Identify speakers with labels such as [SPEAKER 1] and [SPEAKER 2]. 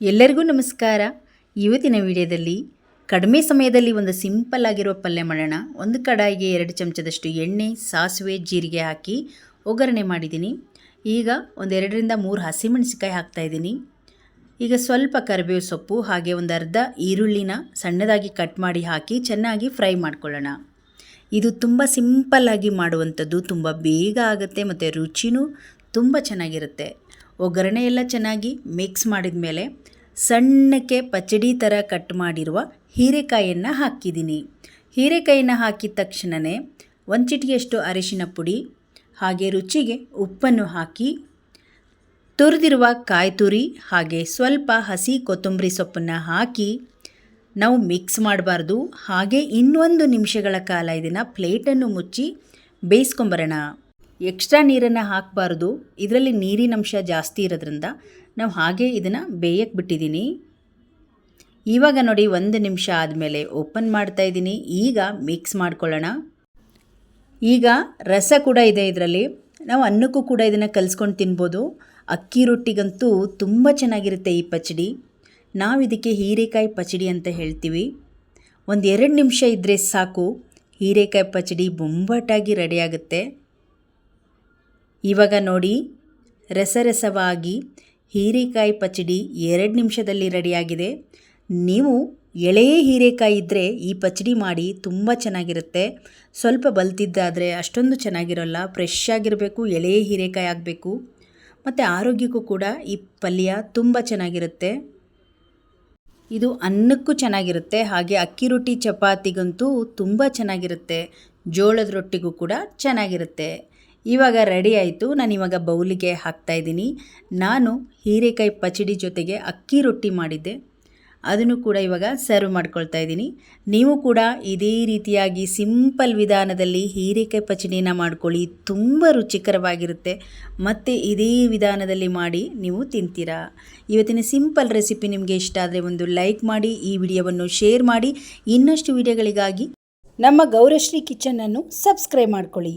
[SPEAKER 1] ಎಲ್ಲರಿಗೂ ನಮಸ್ಕಾರ. ಇವತ್ತಿನ ವಿಡಿಯೋದಲ್ಲಿ ಕಡಿಮೆ ಸಮಯದಲ್ಲಿ ಒಂದು ಸಿಂಪಲ್ ಆಗಿರುವ ಪಲ್ಯ ಮಾಡೋಣ. ಒಂದು ಕಡಾಯಿಗೆ ಎರಡು ಚಮಚದಷ್ಟು ಎಣ್ಣೆ, ಸಾಸಿವೆ, ಜೀರಿಗೆ ಹಾಕಿ ಒಗ್ಗರಣೆ ಮಾಡಿದ್ದೀನಿ. ಈಗ ಒಂದೆರಡರಿಂದ ಮೂರು ಹಸಿಮೆಣಸಿಕಾಯಿ ಹಾಕ್ತಾಯಿದ್ದೀನಿ ಈಗ ಸ್ವಲ್ಪ ಕರಿಬೇವು ಸೊಪ್ಪು, ಹಾಗೆ ಒಂದು ಅರ್ಧ ಈರುಳ್ಳಿನ ಸಣ್ಣದಾಗಿ ಕಟ್ ಮಾಡಿ ಹಾಕಿ ಚೆನ್ನಾಗಿ ಫ್ರೈ ಮಾಡ್ಕೊಳ್ಳೋಣ. ಇದು ತುಂಬ ಸಿಂಪಲ್ಲಾಗಿ ಮಾಡುವಂಥದ್ದು. ತುಂಬ ಬೇಗ ಆಗುತ್ತೆ ಮತ್ತು ರುಚಿನೂ ತುಂಬ ಚೆನ್ನಾಗಿರುತ್ತೆ. ಒಗ್ಗರಣೆ ಎಲ್ಲ ಚೆನ್ನಾಗಿ ಮಿಕ್ಸ್ ಮಾಡಿದ ಮೇಲೆ ಸಣ್ಣಕ್ಕೆ ಪಚಡಿ ಥರ ಕಟ್ ಮಾಡಿರುವ ಹೀರೆಕಾಯಿಯನ್ನು ಹಾಕಿದ್ದೀನಿ. ಹೀರೆಕಾಯಿನ ಹಾಕಿದ ತಕ್ಷಣವೇ ಒಂದು ಚಿಟಿಗೆಯಷ್ಟು ಅರಿಶಿನ ಪುಡಿ, ಹಾಗೆ ರುಚಿಗೆ ಉಪ್ಪನ್ನು ಹಾಕಿ, ತುರಿದಿರುವ ಕಾಯಿ ತುರಿ, ಹಾಗೆ ಸ್ವಲ್ಪ ಹಸಿ ಕೊತ್ತಂಬರಿ ಸೊಪ್ಪನ್ನು ಹಾಕಿ ನಾವು ಮಿಕ್ಸ್ ಮಾಡಬಾರ್ದು. ಹಾಗೆ ಇನ್ನೊಂದು ನಿಮಿಷಗಳ ಕಾಲ ಇದನ್ನು ಪ್ಲೇಟನ್ನು ಮುಚ್ಚಿ ಬೇಯಿಸ್ಕೊಂಬರೋಣ. ಎಕ್ಸ್ಟ್ರಾ ನೀರನ್ನು ಹಾಕಬಾರ್ದು. ಇದರಲ್ಲಿ ನೀರಿನಂಶ ಜಾಸ್ತಿ ಇರೋದ್ರಿಂದ ನಾವು ಹಾಗೆ ಇದನ್ನು ಬೇಯಕ್ಕೆ ಬಿಟ್ಟಿದ್ದೀನಿ ಇವಾಗ ನೋಡಿ ಒಂದು ನಿಮಿಷ ಆದಮೇಲೆ ಓಪನ್ ಮಾಡ್ತಾ ಇದ್ದೀನಿ. ಈಗ ಮಿಕ್ಸ್ ಮಾಡ್ಕೊಳ್ಳೋಣ. ಈಗ ರಸ ಕೂಡ ಇದೆ ಇದರಲ್ಲಿ. ನಾವು ಅನ್ನಕ್ಕೂ ಕೂಡ ಇದನ್ನು ಕಲಿಸ್ಕೊಂಡು ತಿನ್ಬೋದು. ಅಕ್ಕಿ ರೊಟ್ಟಿಗಂತೂ ತುಂಬ ಚೆನ್ನಾಗಿರುತ್ತೆ ಈ ಪಚಡಿ. ನಾವು ಇದಕ್ಕೆ ಹೀರೆಕಾಯಿ ಪಚಡಿ ಅಂತ ಹೇಳ್ತೀವಿ. ಒಂದು ಎರಡು ನಿಮಿಷ ಇದ್ದರೆ ಸಾಕು. ಹೀರೆಕಾಯಿ ಪಚಡಿ ಬೊಂಬಾಟಾಗಿ ರೆಡಿಯಾಗುತ್ತೆ ಇವಾಗ ನೋಡಿ. ರಸರಸವಾಗಿ ಹೀರೆಕಾಯಿ ಪಚಡಿ ಎರಡು ನಿಮಿಷದಲ್ಲಿ ರೆಡಿಯಾಗಿದೆ. ನೀವು ಎಳೆಯ ಹೀರೆಕಾಯಿ ಇದ್ದರೆ ಈ ಪಚಡಿ ಮಾಡಿ ತುಂಬ ಚೆನ್ನಾಗಿರುತ್ತೆ. ಸ್ವಲ್ಪ ಬಲ್ತಿದ್ದಾದರೆ ಅಷ್ಟೊಂದು ಚೆನ್ನಾಗಿರೋಲ್ಲ. ಫ್ರೆಶ್ ಆಗಿರಬೇಕು ಎಳೆಯ ಹೀರೆಕಾಯಿ ಆಗಬೇಕು. ಮತ್ತು ಆರೋಗ್ಯಕ್ಕೂ ಕೂಡ ಈ ಪಲ್ಯ ತುಂಬ ಚೆನ್ನಾಗಿರುತ್ತೆ. ಇದು ಅನ್ನಕ್ಕೂ ಚೆನ್ನಾಗಿರುತ್ತೆ. ಹಾಗೆ ಅಕ್ಕಿ ರೊಟ್ಟಿ ಚಪಾತಿಗಂತೂ ತುಂಬ ಚೆನ್ನಾಗಿರುತ್ತೆ. ಜೋಳದ ರೊಟ್ಟಿಗೂ ಕೂಡ ಚೆನ್ನಾಗಿರುತ್ತೆ. ಇವಾಗ ರೆಡಿ ಆಯಿತು. ನಾನು ಇವಾಗ ಬೌಲಿಗೆ ಹಾಕ್ತಾಯಿದ್ದೀನಿ ನಾನು ಹೀರೆಕಾಯಿ ಪಚಡಿ ಜೊತೆಗೆ ಅಕ್ಕಿ ರೊಟ್ಟಿ ಮಾಡಿದ್ದೆ. ಅದನ್ನು ಕೂಡ ಇವಾಗ ಸರ್ವ್ ಮಾಡ್ಕೊಳ್ತಾ ಇದ್ದೀನಿ. ನೀವು ಕೂಡ ಇದೇ ರೀತಿಯಾಗಿ ಸಿಂಪಲ್ ವಿಧಾನದಲ್ಲಿ ಹೀರೆಕಾಯಿ ಪಚಡಿನ ಮಾಡ್ಕೊಳ್ಳಿ. ತುಂಬ ರುಚಿಕರವಾಗಿರುತ್ತೆ. ಮತ್ತು ಇದೇ ವಿಧಾನದಲ್ಲಿ ಮಾಡಿ ನೀವು ತಿಂತೀರಾ. ಇವತ್ತಿನ ಸಿಂಪಲ್ ರೆಸಿಪಿ ನಿಮಗೆ ಇಷ್ಟ ಆದರೆ ಒಂದು ಲೈಕ್ ಮಾಡಿ, ಈ ವಿಡಿಯೋವನ್ನು ಶೇರ್ ಮಾಡಿ. ಇನ್ನಷ್ಟು ವಿಡಿಯೋಗಳಿಗಾಗಿ ನಮ್ಮ ಗೌರಶ್ರೀ ಕಿಚನನ್ನು ಸಬ್ಸ್ಕ್ರೈಬ್ ಮಾಡ್ಕೊಳ್ಳಿ.